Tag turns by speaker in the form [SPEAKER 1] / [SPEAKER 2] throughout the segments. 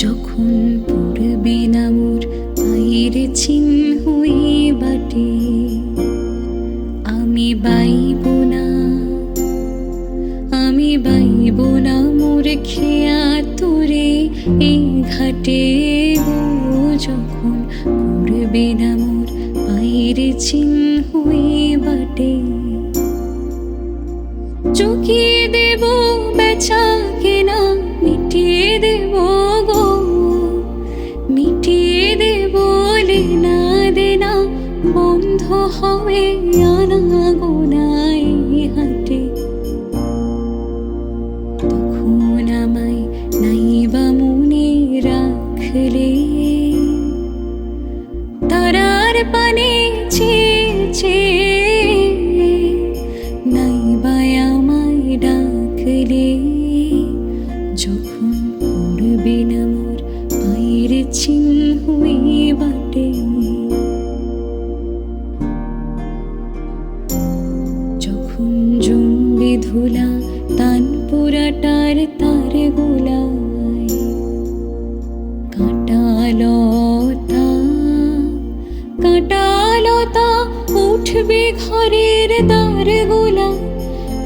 [SPEAKER 1] যখন পড়বে না মোর পায়ের চিহ্ন বাটে, আমি বাইব না, আমি বাইব না মোর খেয়া তোরে এই ঘাটে যখন পড়বে না মোর পায়ের চিহ্ন বাটে। চুকিয়ে দেব বেচা কেনা, মিটিয়ে দেব হবে আনা গোনাই হাটে তখন আমায় নাইবা মনে রাখলে তারার পানে চেয়েছে নাইবা আমায় ডাকলে যখন পড়বে চিহ্ন বাটে ধুলা, তান পুরাটার তার গোলায়। কাটালতা কাটালতা উঠবে ঘরের দ্বার গোলা।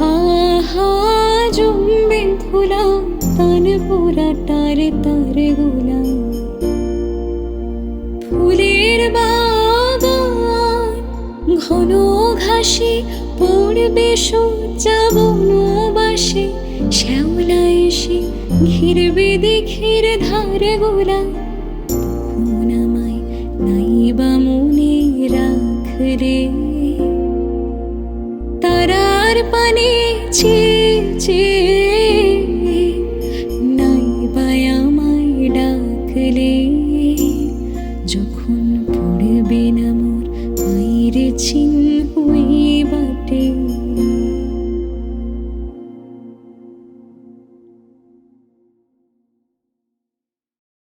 [SPEAKER 1] আহা, জমবে ধুলা, তান পুরাটার তার গোলা। ফুলের বাগান, ঘন ঘাসে পড়বে যাব বনবাসে শ্যাওলা এসে ঘিরবে দেখির ধার গোলা। নাইবা মনে রাখরে তারার পানে চেয়ে নাইবা